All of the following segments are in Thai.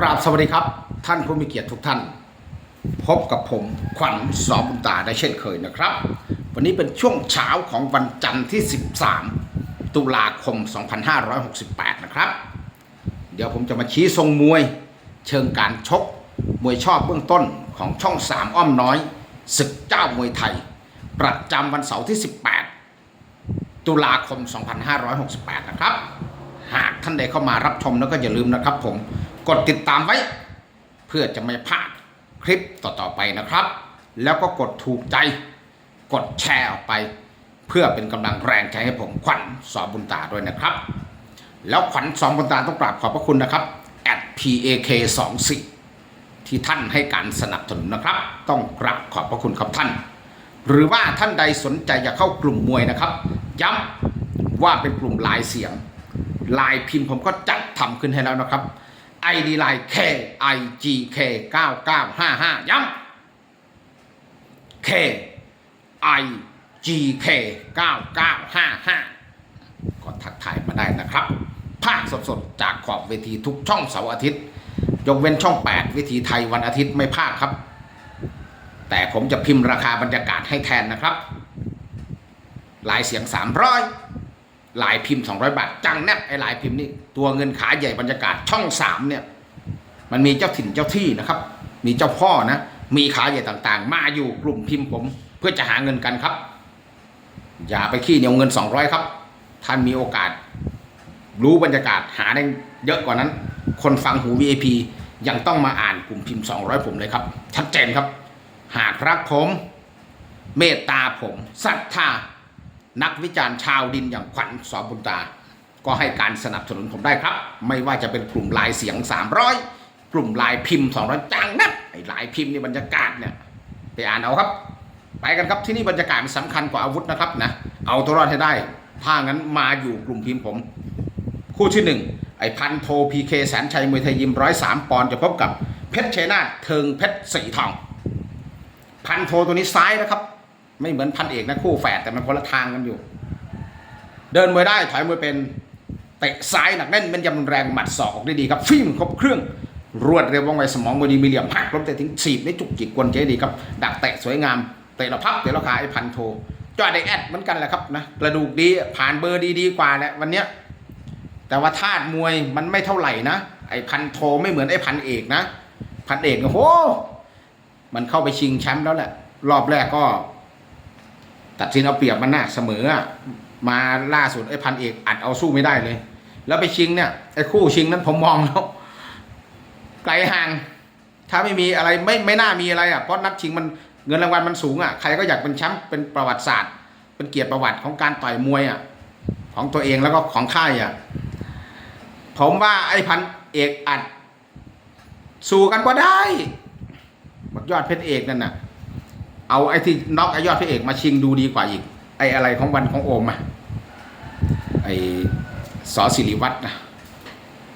กราบสวัสดีครับ ท่านผู้มีเกียรติทุกท่าน พบกับผมขวัญสอบุญตาได้เช่นเคยนะครับ วันนี้เป็นช่วงเช้าของวันจันทร์ที่ 13 ตุลาคม 2568 นะครับ เดี๋ยวผมจะมาชี้ทรงมวย เชิงการชก มวยชอบเบื้องต้นของช่อง 3 อ้อมน้อยศึกเจ้ามวยไทย ประจำวันเสาร์ที่ 18 ตุลาคม 2568 นะครับ หากท่านใดเข้ามารับชมแล้วก็อย่าลืมนะครับผม กดติดตามไว้ เพื่อจะไม่พลาดคลิปต่อๆไปนะครับ แล้วก็กดถูกใจ กดแชร์ออกไป เพื่อเป็นกำลังแรงใจให้ผมขวัญสอบบุญตาด้วยนะครับ แล้วขวัญสอบุญตาต้องกราบขอบพระคุณนะครับ @pak 2 4ที่ท่านให้การสนับสนุนนะครับ ต้องกราบขอบพระคุณครับท่าน หรือว่าท่านใดสนใจอยากเข้ากลุ่มมวยนะครับ ย้ำว่าเป็นกลุ่มลายเสียงลายพิมพ์ผมก็จัดทำขึ้นให้แล้วนะครับ ID ไลน์ K I G K 9955 ย้ำ K I G K 9955 ก็ทักทายมาได้นะครับ ภาคสดๆ จากขอบเวทีทุกช่องเสาร์อาทิตย์ยกเว้นช่อง 8 วิธีไทยวันอาทิตย์ไม่พลาดครับ แต่ผมจะพิมพ์ราคาบรรยากาศให้แทนนะครับ ลายเสียง 300 ลายพิมพ์ 200 บาท จังแนบไอ้ลายพิมพ์นี่ตัวเงินขาใหญ่บรรยากาศช่อง3เนี่ยมันมีเจ้าถิ่นเจ้าที่นะครับ มีเจ้าพ่อนะมีขาใหญ่ต่างๆ มาอยู่กลุ่มพิมพ์ผม เพื่อจะหาเงินกันครับ อย่าไปขี้เหนียวเงิน 200 ครับ ท่านมีโอกาส รู้บรรยากาศหาได้เยอะกว่านั้น คนฟังหู VIP ยังต้องมาอ่านกลุ่มพิมพ์ 200 ผมเลยครับ ชัดเจนครับ หากรักผม เมตตาผมศรัทธา นักวิจารณ์ชาวดินอย่างขวัญสอบุญตา ก็ให้การสนับสนุนผมได้ครับ ไม่ว่าจะเป็นกลุ่มลายเสียง 300 กลุ่มลายพิมพ์200จังนะไอ้ลายพิมพ์นี่บรรยากาศเนี่ยไปอ่านเอาครับ ไปกันครับที่นี่บรรยากาศมันสำคัญกว่าอาวุธนะครับนะเอาตัวรอดให้ได้ ถ้างั้นมาอยู่กลุ่มพิมพ์ผม คู่ที่หนึ่งไอ้พันโทพีเคแสนชัยมวยไทยยิมร้อยสามปอนด์จะพบกับเพชรเชนาเทิงเพชรสีทอง พันโทตัวนี้ซ้ายนะครับ ไม่เหมือนพันเอกนะคู่แฝดแต่มันคนละทางกันอยู่ เดินมวยได้ถอยมวยเป็นเตะซ้ายหนักแน่นเป็นยำแรงหมัดศอกได้ดีครับฟิล์มครบเครื่องรวดเร็วว่องไวสมองมวยดีมีเหลี่ยมหักล้มเตะทิ้งฉีบได้จุกจิกกวนเจ๊ดีครับดักเตะสวยงามเตะระพับเตะราคาไอ้พันโทจอดไอแอดเหมือนกันแหละครับนะกระดูกดีผ่านเบอร์ดีดีกว่าแหละวันเนี้ยแต่ว่าธาตุมวยมันไม่เท่าไหร่นะไอ้พันโทไม่เหมือนไอ้พันเอกนะ พันเอกโอ้โหมันเข้าไปชิงแชมป์แล้วแหละรอบแรกก็ ตัดสินเอาเปรียบมันนะเสมอมาล่าสุดไอ้พันเอกอัดเอาสู้ไม่ได้เลย แล้วไปชิงเนี่ยไอ้คู่ชิงนั้นผมมองแล้วไกลห่าง ถ้าไม่มีอะไรไม่ไม่น่ามีอะไรอะเพราะนัดชิงมันเงินรางวัลมันสูงอะใครก็อยากเป็นแชมป์เป็นประวัติศาสตร์ เป็นเกียรติประวัติของการต่อยมวยอะของตัวเองแล้วก็ของค่ายอะผมว่าไอ้พันเอกอัด สู้กันก็ได้บักยอดเพชรเอกนั่นน่ะ เอาไอ้ที่น็อกไอ้ยอดพระเอกมาชิงดูดีกว่าอีก ไอ้อะไรของวันของโอมอะไอ้สอสิริวัตรนะ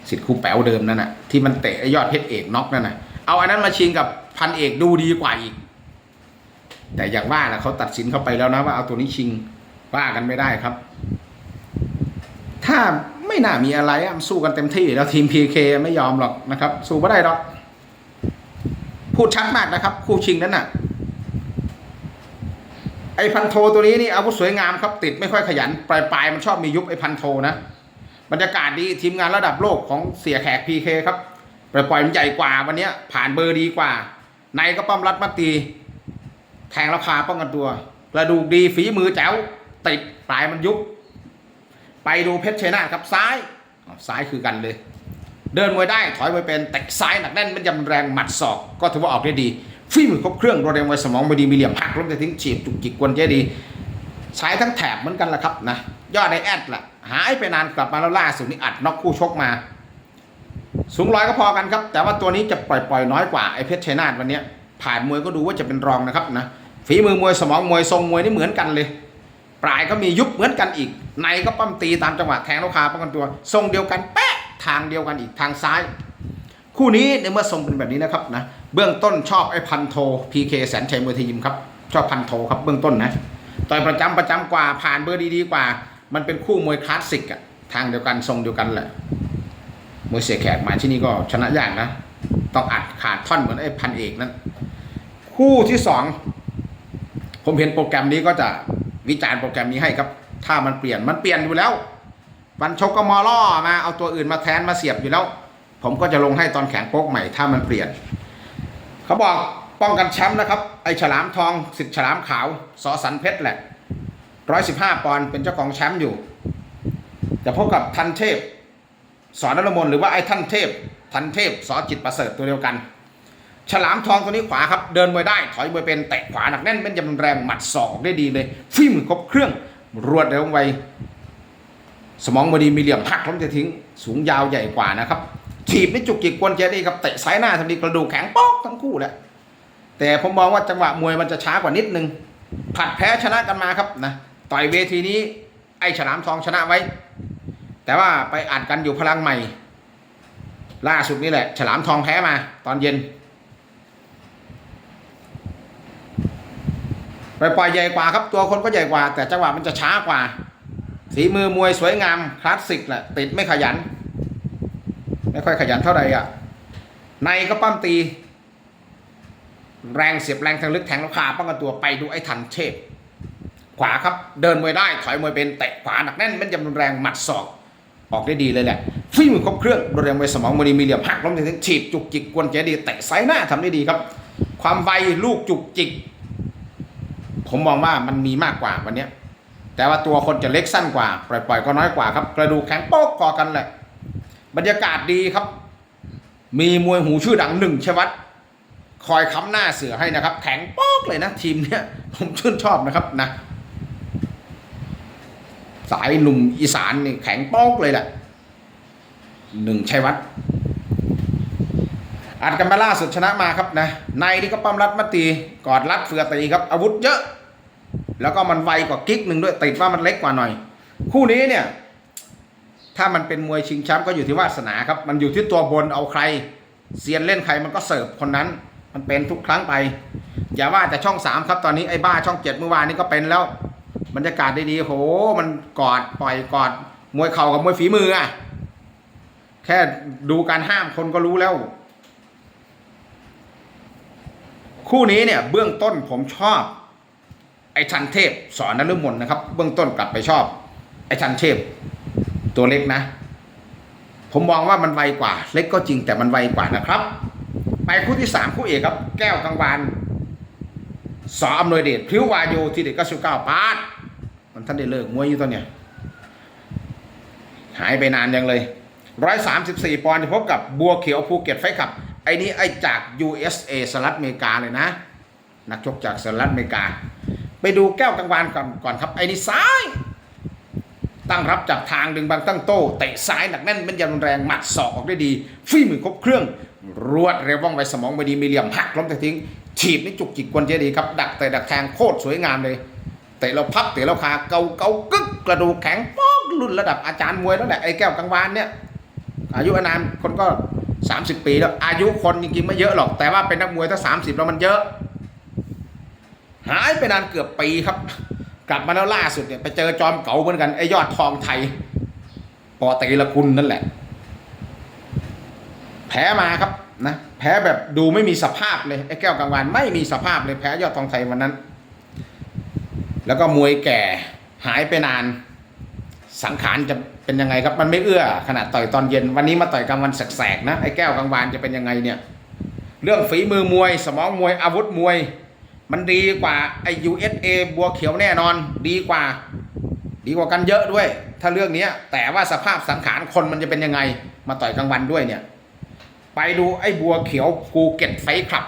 สิทธิ์ครูแป๋วเดิมนั่นน่ะที่มันเตะไอ้ยอดเพชรเอกน็อกนั่นน่ะเอาอันนั้นมาชิงกับพันเอกดูดีกว่าอีก แต่อย่างว่าแหละเขาตัดสินเข้าไปแล้วนะว่าเอาตัวนี้ชิงว่ากันไม่ได้ครับ ถ้าไม่น่ามีอะไรสู้กันเต็มที่แล้วทีม PK ไม่ยอมหรอกนะครับ สู้ไม่ได้หรอกพูดชัดมากนะครับ คู่ชิงนั้นน่ะ อ้พันโทตัวนี้นี่อาวุธสวยงามครับติดไม่ค่อยขยัน ปลายปลายมันชอบมียุบไอ้พันโทนะบรรยากาศดีทีมงานระดับโลกของเสียแขก PK คครับปล่อยปล่อยมันใหญ่กว่าวันนี้ผ่านเบอร์ดีกว่า ในก็ป้อมรัดมัดตีแทงราคาป้องกันตัวกระดูกดีฝีมือแจ๋วติดปลายมันยุบไปดูเพชรเชนาครับซ้ายซ้ายคือกันเลย เดินมวยได้ถอยมวยเป็นแต่ซ้ายหนักแน่นมันยำแรงหมัดศอก ก็ถือว่าออกได้ดี ฝีมือครบเครื่องรวดเร็วไวสมองไม่ดีมีเหลี่ยมหักล้มแต่ทิ้งฉีบจุกจิกกวนเจดีใช้ทั้งแถบเหมือนกันแหละครับนะยอดในแอดล่ะหายไปนานกลับมาแล้วล่าสุดนี้อัดน็อกคู่ชกมา สูงร้อยก็พอกันครับ แต่ว่าตัวนี้จะปล่อยปล่อยน้อยกว่าไอเพชรชัยนาทวันนี้ผ่านมวยก็ดูว่าจะเป็นรองนะครับนะฝีมือมวยสมองมวยทรงมวยนี่เหมือนกันเลย ปลายก็มียุบเหมือนกันอีก ในก็ปั้มตีตามจังหวะแทงลูกค้าป้องกันตัว ทรงเดียวกันแป๊ะทางเดียวกันอีกทางซ้าย คู่นี้ในเมื่อทรงเป็นแบบนี้นะครับนะเบื้องต้นชอบไอ้พันโทพีเคแสนชัยมวยไทยยิมครับชอบพันโทครับเบื้องต้นนะต่อยประจำประจำกว่าผ่านเบอร์ดีๆกว่า มันเป็นคู่มวยคลาสสิกอะทางเดียวกันทรงเดียวกันแหละมวยเสียแขกมาที่นี่ก็ชนะยากนะ ต้องอัดขาดท่อนเหมือนไอ้พันเอกนั้น คู่ที่สองผมเห็นโปรแกรมนี้ก็จะวิจารณ์โปรแกรมนี้ให้ครับ ถ้ามันเปลี่ยนมันเปลี่ยนอยู่แล้ววันชกก็มอล่อมาเอาตัวอื่นมาแทนมาเสียบอยู่แล้ว ผมก็จะลงให้ตอนแข่งโป๊กใหม่ถ้ามันเปลี่ยน เขาบอกป้องกันแชมป์นะครับ ไอฉลามทองสิทธิ์ฉลามขาวสอสันเพชรแหละร้อยสิบห้าปอนด์เป็นเจ้าของแชมป์อยู่ จะพบกับทันเทพ สอนนรมนหรือว่าไอ้ท่านเทพ ทันเทพสอจิตประเสริฐตัวเดียวกัน ฉลามทองตัวนี้ขวาครับ เดินมวยได้ ถอยมวยเป็นเตะขวาหนักแน่นเป็นจำนวนแรงหมัดศอกได้ดีเลยฟิล์มครบเครื่องรวดเร็วไวสมองบดีมีเหลี่ยมหักล้มจะทิ้ง สูงยาวใหญ่กว่านะครับ ถีบนี่จุกจิกกวนเจดีครับเตะซ้ายหน้าทำดีกระดูกแข็งป๊อกทั้งคู่แหละแต่ผมมองว่าจังหวะมวยมันจะช้ากว่านิดนึงผัดแพ้ชนะกันมาครับนะต่อยเวทีนี้ไอ้ฉลามทองชนะไว้ แต่ว่าไปอ่านกันอยู่พลังใหม่ ล่าสุดนี่แหละ ฉลามทองแพ้มา ตอนเย็นไปปล่อยใหญ่กว่าครับตัวคนก็ใหญ่กว่า แต่จังหวะมันจะช้ากว่า สีมือมวยสวยงามคลาสสิกแหละติดไม่ขยัน ไม่ค่อยขยันเท่าไหร่อะ ในก็ปั้มตี แรงเสียบแรงทางลึกแทงราคาป้องกันตัวไปดูไอ้ทันเทพ ขวาครับเดินมวยได้ถอยมวยเป็นเตะขวาหนักแน่นเป็นจำนวนแรงหมัดศอกออกได้ดีเลยแหละฟิมือครบเครื่องโดยเรียงไวสมองมณีมีเหลี่ยมหักล้มถึงฉีดจุกจิกกวนเจดีเตะซ้ายหน้าทำได้ดีครับ ความไวลูกจุกจิก ผมมองว่ามันมีมากกว่าวันนี้แต่ว่าตัวคนจะเล็กสั้นกว่า ปล่อยๆก็น้อยกว่าครับ กระดูกแข็งโป๊กกอกันแหละ บรรยากาศดีครับ มีมวยหูชื่อดังหนึ่งชวัตคอยค้ำหน้าเสือให้นะครับ แข็งป๊อกเลยนะ ทีมเนี้ยผมชื่นชอบนะครับนะ สายหนุ่มอีสานนี่แข็งป๊อกเลยแหละหนึ่งชัยวัฒน์อัดกันมาล่าสุดชนะมาครับนะในนี่ก็ปั้มรัดมาตีกอดรัดเฟือตีครับ อาวุธเยอะ แล้วก็มันไวกว่ากิ๊กหนึ่งด้วยติดว่ามันเล็กกว่าหน่อย คู่นี้เนี่ย ถ้ามันเป็นมวยชิงแชมป์ก็อยู่ที่วาสนาครับ มันอยู่ที่ตัวบนเอาใครเซียนเล่นใครมันก็เสิร์ฟคนนั้น มันเป็นทุกครั้งไป อย่าว่าแต่ช่องสามครับตอนนี้ไอ้บ้าช่องเจ็ดเมื่อวานนี้ก็เป็นแล้วบรรยากาศดีๆโห มันกอดปล่อยกอด มวยเข่ากับมวยฝีมืออะแค่ดูการห้ามคนก็รู้แล้ว คู่นี้เนี่ย เบื้องต้นผมชอบ ไอ้ชันเทพสอนนฤมลนะครับ เบื้องต้นกลับไปชอบ ไอ้ชันเทพ ตัวเล็กนะ ผมมองว่ามันไวกว่า เล็กก็จริงแต่มันไวกว่านะครับ ไปคู่ที่สามคู่เอกครับ แก้วกังวานสออำนวยเดชพริ้ววาโยทีเด็ดก็สิบเก้าปาดมันท่านได้เลิกมวยอยู่ตอนเนี้ยหายไปนานยังเลยร้อยสามสิบสี่ปอนด์พบกับบัวเขียวภูเก็ตไฟขับ ไอ้นี้ไอ้จาก USA สหรัฐอเมริกาเลยนะ นักชกจากสหรัฐอเมริกา ไปดูแก้วกังวานก่อนก่อนครับ ไอ้นี่ซ้าย ตั้งรับจับทางดึงบางตั้งโต้เตะซ้ายหนักแน่นเป็นยันแรงหมัดศอกออกได้ดีฝีมือครบเครื่อง รวดเร็วว่องไวสมองไม่ดีมีเหลี่ยมหักล้มแต่ทิ้งฉีดนี่จุกจิกกวนเจดีครับดักแต่ดักแทงโคตรสวยงามเลยเตะเราพับเตะเราคาเกาเกากึกกระดูกแข็งป๊อกรุ่นระดับอาจารย์มวยแล้วแหละไอ้แก้วกังวานเนี่ยอายุอานามคนก็ 30 ปีแล้วอายุคนจริงๆไม่เยอะหรอก แต่ว่าเป็นนักมวยถ้า 30 แล้วมันเยอะ หายไปนานเกือบปีครับ กลับมาแล้วล่าสุดเนี่ยไปเจอจอมเก่าเหมือนกันไอ้ยอดทองไทยปอตีละคุณนั่นแหละ แพ้มาครับนะแพ้แบบดูไม่มีสภาพเลยไอ้แก้วกังวานไม่มีสภาพเลยแพ้ยอดทองไทยวันนั้น แล้วก็มวยแก่หายไปนาน สังขารจะเป็นยังไงครับ มันไม่เอื้อขนาดต่อยตอนเย็นวันนี้มาต่อยกลางวันแสกๆนะไอ้แก้วกังวานจะเป็นยังไงเนี่ย เรื่องฝีมือมวย สมองมวยอาวุธมวย มันดีกว่าไอ้ USA บัวเขียวแน่นอน ดีกว่า ดีกว่ากันเยอะด้วย ถ้าเรื่องนี้แต่ว่าสภาพสังขารคนมันจะเป็นยังไง มาต่อยกลางวันด้วยเนี่ย ไปดูไอ้บัวเขียวภูเก็ตไฟคลับ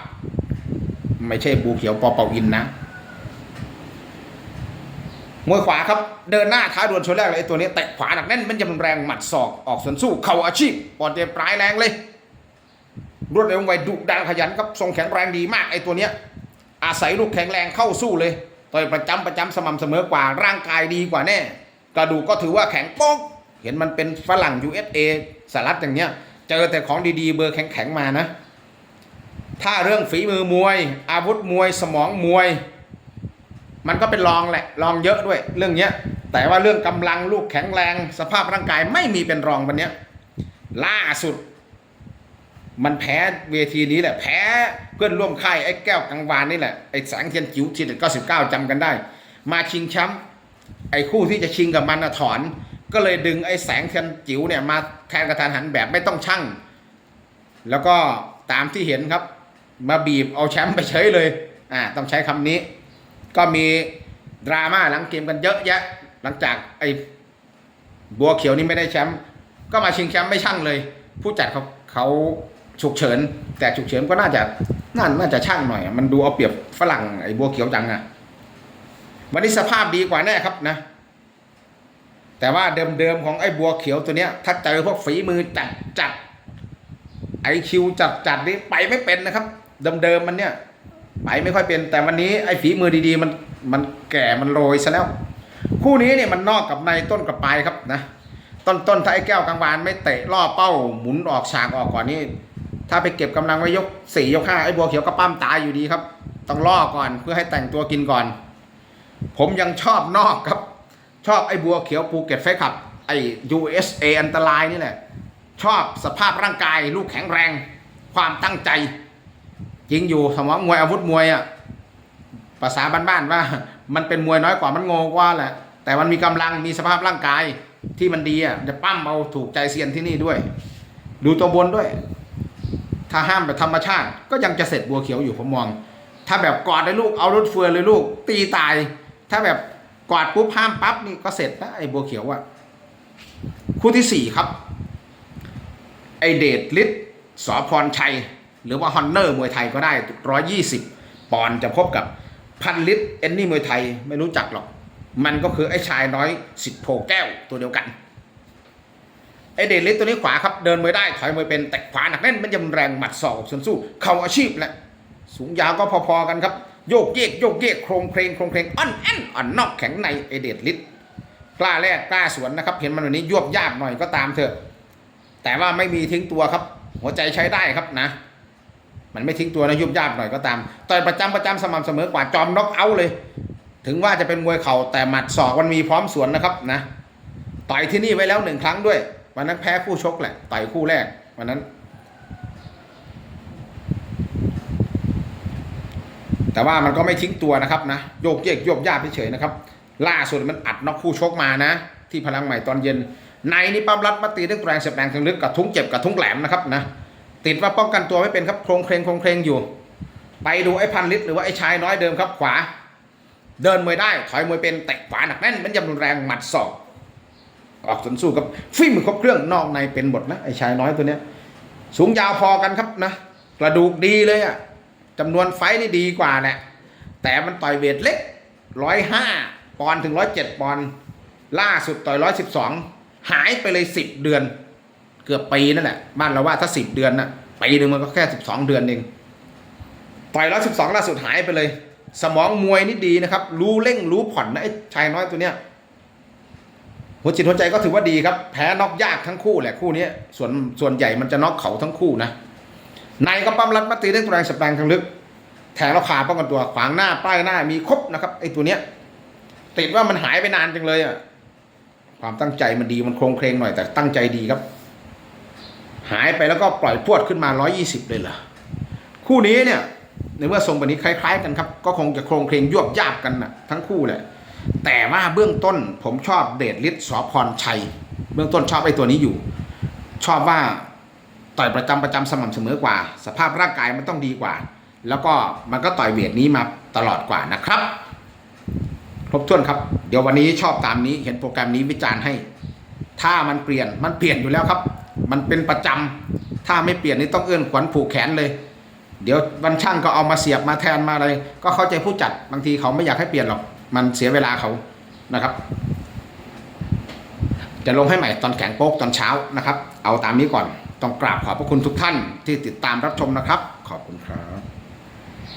ไม่ใช่บัวเขียวปอเปาอินนะมวยขวาครับเดินหน้าท้าดวลชนแรกเลยไอ้ตัวนี้เตะขวาหนักแน่นมันจะมันแรงหมัดศอกออกสวนสู้เข่าอาชีพปอนเตปลายแรงเลย รวดเร็วไวดุดันขยันครับทรงแข็งแรงดีมากไอ้ตัวเนี้ย อาศัยลูกแข็งแรงเข้าสู้เลยต่อยประจำประจำสม่ำเสมอกว่าร่างกายดีกว่าแน่ กระดูกก็ถือว่าแข็งป๊กเห็นมันเป็นฝรั่ง USA สหรัฐอย่างเนี้ย เจอแต่ของดีๆ เบอร์แข็งๆมานะ ถ้าเรื่องฝีมือมวย อาวุธมวย สมองมวย มันก็เป็นรองแหละรองเยอะด้วย เรื่องเนี้ยแต่ว่าเรื่องกำลังลูกแข็งแรง สภาพร่างกายไม่มีเป็นรองวันเนี้ยล่าสุด มันแพ้เวทีนี้แหละ แพ้เพื่อนร่วมค่ายไอ้แก้วกังวานนี่แหละไอ้แสงเทียนจิ๋วทีเด็ดเก้าสิบเก้าจำกันได้ มาชิงแชมป์ไอ้คู่ที่จะชิงกับมันนะถอน ก็เลยดึงไอ้แสงเทียนจิ๋วเนี่ยมาแทนกระทานหันแบบไม่ต้องชั่ง แล้วก็ตามที่เห็นครับ มาบีบเอาแชมป์ไปเฉยเลยอ่าต้องใช้คำนี้ ก็มีดราม่าหลังเกมกันเยอะแยะ หลังจากไอ้บัวเขียวนี่ไม่ได้แชมป์ก็มาชิงแชมป์ไม่ชั่งเลย ผู้จัดเขาเขา ฉุกเฉิน แต่ฉุกเฉินก็น่าจะน่าน่าจะช่างหน่อย มันดูเอาเปรียบฝรั่งไอ้บัวเขียวจังอะวันนี้สภาพดีกว่าแน่ครับนะ แต่ว่าเดิมๆของไอ้บัวเขียวตัวเนี้ย ถ้าเจอพวกฝีมือจัดจัดไอคิวจัดจัดนี่ไปไม่เป็นนะครับ เดิมๆมันเนี่ยไปไม่ค่อยเป็น แต่วันนี้ไอ้ฝีมือดีๆ มันมันแก่มันโรยซะแล้ว คู่นี้เนี่ยมันนอกกับในต้นกับปลายครับนะต้นต้นถ้าไอ้แก้วกลางวานไม่เตะล่อเป้าหมุนออกฉากออกก่อนนี่ ถ้าไปเก็บกำลังไว้ยกสี่ยกห้าไอ้บัวเขียวก็ปั้มตายอยู่ดีครับ ต้องล่อก่อนเพื่อให้แต่งตัวกินก่อน ผมยังชอบนอกครับ ชอบไอ้บัวเขียวภูเก็ตไฟขับ ไอ้ USA อันตรายนี่แหละชอบสภาพร่างกายลูกแข็งแรง ความตั้งใจจริงอยู่สมองมวยอาวุธมวยอะภาษาบ้านๆว่า มันเป็นมวยน้อยกว่ามันโงกว่าแหละ แต่มันมีกำลังมีสภาพร่างกายที่มันดีอะจะปั้มเอาถูกใจเซียนที่นี่ด้วย ดูตัวบนด้วย ถ้าห้ามแบบธรรมชาติ ก็ยังจะเสร็จบัวเขียวอยู่ผมมอง ถ้าแบบกอดเลยลูกเอารถเฟือเลยลูก ตีตาย ถ้าแบบกอดปุ๊บห้ามปั๊บนี่ก็เสร็จนะไอ้บัวเขียวอะคู่ที่สี่ครับ ไอเดชฤทธิ์สอพรชัย หรือว่าฮอนเนอร์มวยไทยก็ได้120ปอนด์จะพบกับพันลิตรเอนนี่มวยไทยไม่รู้จักหรอก มันก็คือไอ้ชายน้อยสิทธิโพแก้วตัวเดียวกัน ไอเดชฤทธิ์ตัวนี้ขวาครับเดินมวยได้ถอยมวยเป็นแต่ขวาหนักแน่นมันยำแรงหมัดศอกส่วนสู้ เข่าอาชีพแหละสูงยาวก็พอๆกันครับโยกเยกโยกเยกโครงเพลงโครงเพลงอ่อนแอนอ่อนนอกแข็งในไอเดชฤทธิ์กล้าแรกกล้าสวนนะครับ เห็นมันวันนี้ยวบยาบหน่อยก็ตามเถอะ แต่ว่าไม่มีทิ้งตัวครับ หัวใจใช้ได้ครับนะ มันไม่ทิ้งตัวนะยุบยาบหน่อยก็ตามต่อยประจำประจำสม่ำเสมอกว่าจอมน็อกเอาเลย ถึงว่าจะเป็นมวยเข่าแต่หมัดศอกมันมีพร้อมสวนนะครับนะต่อยที่นี่ไว้แล้วหนึ่งครั้งด้วย วันนั้นแพ้คู่ชกแหละต่อยคู่แรกวันนั้น แต่ว่ามันก็ไม่ทิ้งตัวนะครับนะโยกเยกโยกยาบเฉยนะครับ ล่าสุดมันอัดน็อกคู่ชกมานะ ที่พลังใหม่ตอนเย็นในนี่ปั๊มรัดมาตีด้วยแรงเสียบแรงทางลึกกับทุ้งเจ็บกับทุ้งแหลมนะครับนะติดว่าป้องกันตัวไม่เป็นครับโครงเครงโครงเครงอยู่ ไปดูไอ้พันลิตรหรือว่าไอ้ชายน้อยเดิมครับขวา เดินมวยได้ถอยมวยเป็นเตะขวาหนักแน่นมันยำรุนแรงหมัดศอก ออกสนสู้กับฟิล์มครบเครื่องนอกในเป็นหมดนะไอ้ชายน้อยตัวเนี้ย สูงยาวพอกันครับนะกระดูกดีเลยอะจำนวนไฟนี่ดีกว่าแหละแต่มันต่อยเวทเล็กร้อยห้าปอนถึงร้อยเจ็ดปอนล่าสุดต่อยร้อยสิบสองหายไปเลยสิบเดือน เกือบปีนั่นแหละบ้านเราว่าถ้าสิบเดือนน่ะปีหนึ่งมันก็แค่สิบสองเดือนเองต่อยร้อยสิบสองล่าสุดหายไปเลย สมองมวยนี่ดีนะครับ รู้เร่งรู้ผ่อนนะไอ้ชายน้อยตัวเนี้ย หัวจิตหัวใจก็ถือว่าดีครับ แพ้น็อกยากทั้งคู่แหละคู่นี้ส่วนส่วนใหญ่มันจะน็อกเขาทั้งคู่นะในก็ปั้มรัดมาตีด้วยตัวแรงสบแรงทางลึก แทงแล้วขาป้องกันตัวขวางหน้าป้ายหน้ามีครบนะครับไอ้ตัวเนี้ยติดว่ามันหายไปนานจังเลยอะความตั้งใจมันดีมันโครงเครงหน่อยแต่ตั้งใจดีครับ หายไปแล้วก็ปล่อยพวดขึ้นมา 120 เลยเหรอคู่นี้เนี่ยในเมื่อทรงแบบนี้คล้าย ๆ กันครับ ก็คงจะโครงเครงยวบยาบกันนะทั้งคู่แหละ แต่ว่าเบื้องต้นผมชอบเดชฤทธิ์สอพรชัย เบื้องต้นชอบไอ้ตัวนี้อยู่ ชอบว่าต่อยประจำประจำสม่ำเสมอกว่า สภาพร่างกายมันต้องดีกว่า แล้วก็มันก็ต่อยเวทนี้มาตลอดกว่านะครับครบถ้วนครับ เดี๋ยววันนี้ชอบตามนี้เห็นโปรแกรมนี้วิจารณ์ให้ ถ้ามันเปลี่ยนมันเปลี่ยนอยู่แล้วครับ มันเป็นประจำถ้าไม่เปลี่ยนนี่ต้องเอื้อนขวัญผูกแขนเลย เดี๋ยววันช่างก็เอามาเสียบมาแทนมาอะไรก็เข้าใจผู้จัดบางทีเขาไม่อยากให้เปลี่ยนหรอก มันเสียเวลาเขานะครับ จะลงให้ใหม่ตอนแข่งโป๊กตอนเช้านะครับ เอาตามนี้ก่อน ต้องกราบขอบพระคุณทุกท่านที่ติดตามรับชมนะครับ ขอบคุณครับ